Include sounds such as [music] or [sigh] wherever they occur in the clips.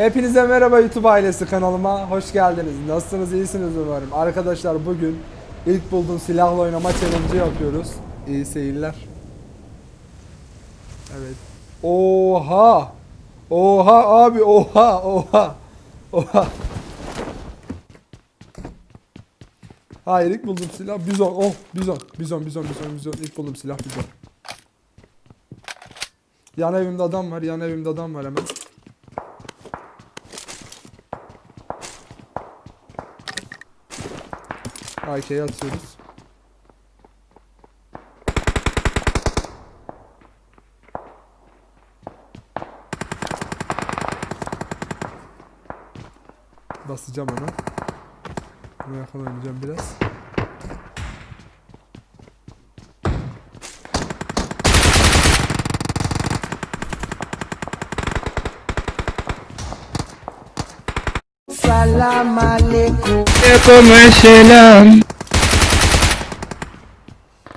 Hepinize merhaba YouTube ailesi kanalıma hoş geldiniz. Nasılsınız? iyisiniz umarım. Arkadaşlar bugün ilk bulduğum silahla oynama challenge yapıyoruz. İyi seyirler. Evet. Oha! Oha abi oha oha. Oha. Hayır ilk bulduğum silah bizon. Oh bizon. Bizon bizon bizon bizon. İlk bulduğum silah bizon. Yan evimde adam var. Yan evimde adam var hemen. AK'yi atıyoruz. Basacağım onu. Buna yakın oynayacağım biraz. Alaikum. Aleyküm selam.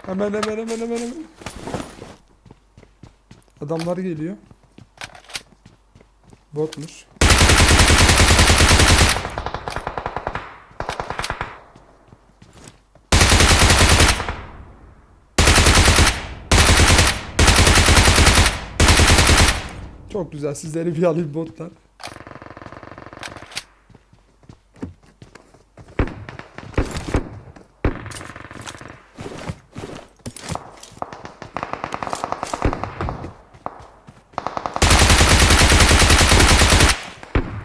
Hemen hemen hemen hemen hemen. Adamlar geliyor. Botmuş. Çok güzel. Sizleri bir alayım botlar.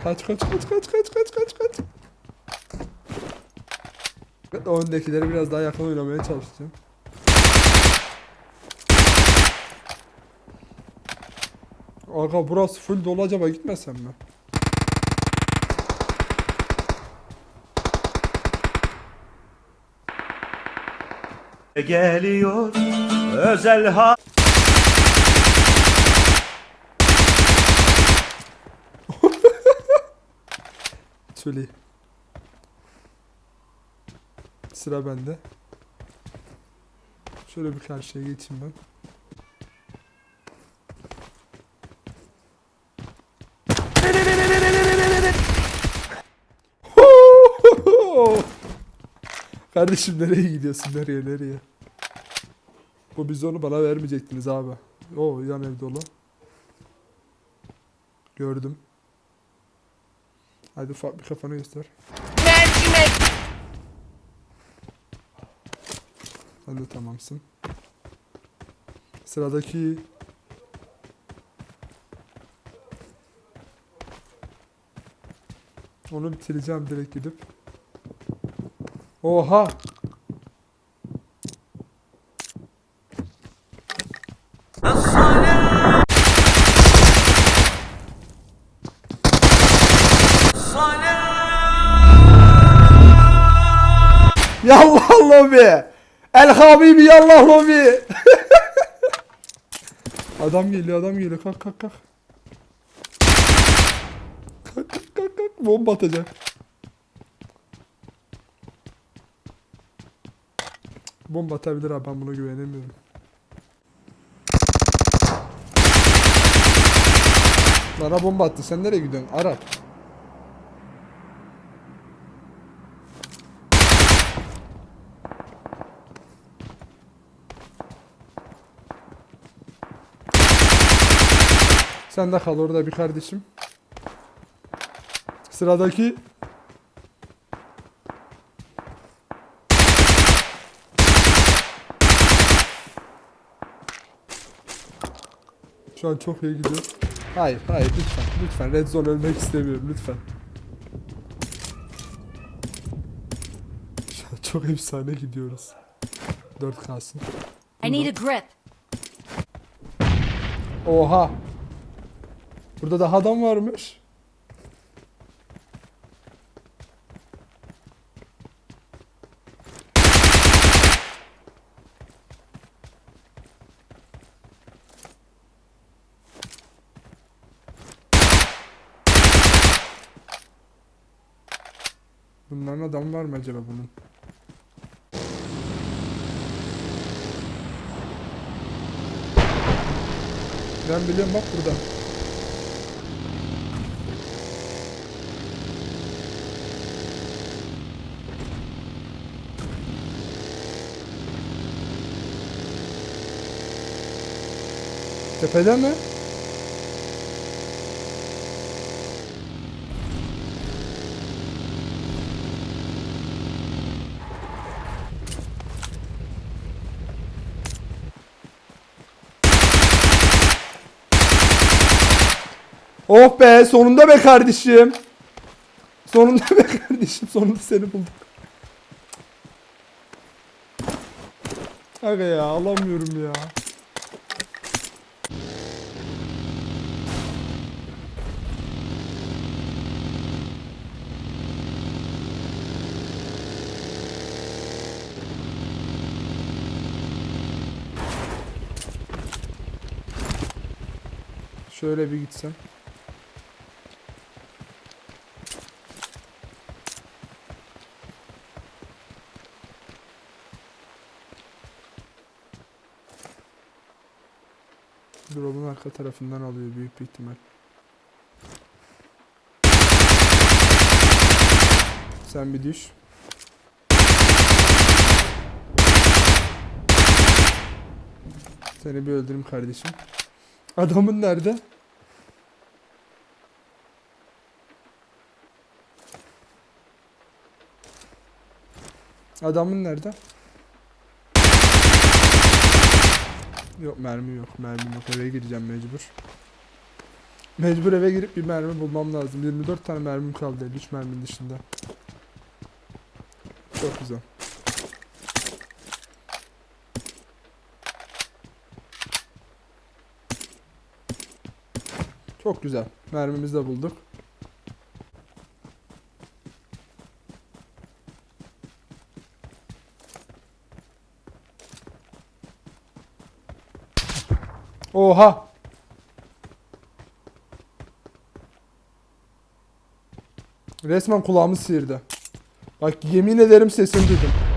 Kaç kaç kaç kaç kaç kaç kaç kaç. Öndekileri biraz daha yakın oynamaya çalışacağım. Aga burası full dolu acaba gitmesem mi? Geliyor özel ha Söyle. Sıra bende. Şöyle bir karşıya geçeyim ben. [laughs] Kardeşim nereye gidiyorsun? Nereye nereye? Bu bizonu bana vermeyecektiniz abi. O yan ev dolu. Gördüm. Hadi ufak bir kafanı göster. Sen de tamamsın. Sıradaki Onu bitireceğim direkt gidip. Oha! Yallah lobi. El Habibi yallah lobi. [laughs] adam geliyor adam geliyor kalk kalk kalk. Kalk kalk kalk kalk bomba atacak. Bomba atabilir abi ben buna güvenemiyorum. Bana bomba attı sen nereye gidiyorsun Arap? Sen de kal orada bir kardeşim. Sıradaki Şu an çok iyi gidiyor. Hayır, hayır lütfen. Lütfen Red Zone ölmek istemiyorum lütfen. Şu an çok efsane gidiyoruz. 4 kalsın. I need a grip. Oha. Burada daha adam varmış. Bunların adam var mı acaba bunun? Ben biliyorum bak burada. Tepede mi? Oh be sonunda be kardeşim. Sonunda be kardeşim sonunda seni bulduk. Aga ya alamıyorum ya. Şöyle bir gitsem. Drop'un arka tarafından alıyor büyük bir ihtimal. Sen bir düş. Seni bir öldüreyim kardeşim. Adamın nerede? Adamın nerede? Yok mermi yok. Mermi yok. Eve gireceğim mecbur. Mecbur eve girip bir mermi bulmam lazım. 24 tane mermim kaldı. 53 merminin dışında. Çok güzel. Çok güzel. Mermimizi de bulduk. Oha! Resmen kulağımı sıyırdı. Bak yemin ederim sesini duydum.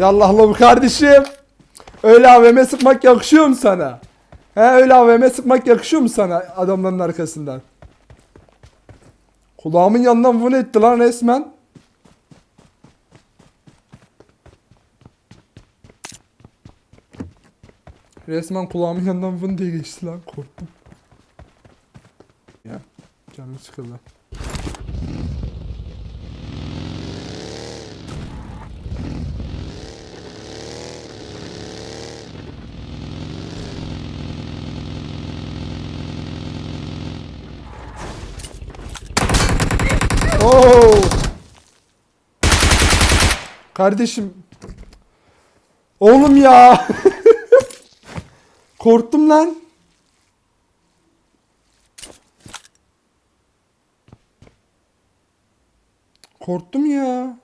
Yallah bu kardeşim. Öyle AVM sıkmak yakışıyor mu sana? He öyle AVM sıkmak yakışıyor mu sana adamların arkasından? Kulağımın yanından bunu etti lan resmen. Resmen kulağımın yanından bunu diye geçti lan korktum. Ya canım sıkıldı. Oo. Kardeşim. Oğlum ya. [laughs] Korktum lan. Korktum ya.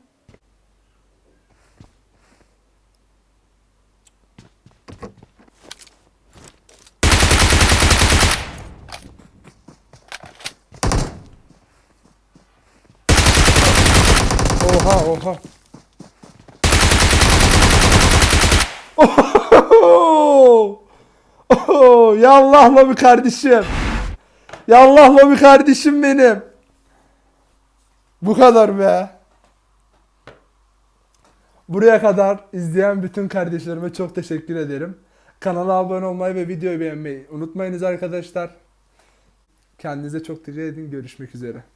Oha oha. Oho! Yallahla bir kardeşim. Yallahla bir kardeşim benim. Bu kadar be. Buraya kadar izleyen bütün kardeşlerime çok teşekkür ederim. Kanala abone olmayı ve videoyu beğenmeyi unutmayınız arkadaşlar. Kendinize çok teşekkür edin. Görüşmek üzere.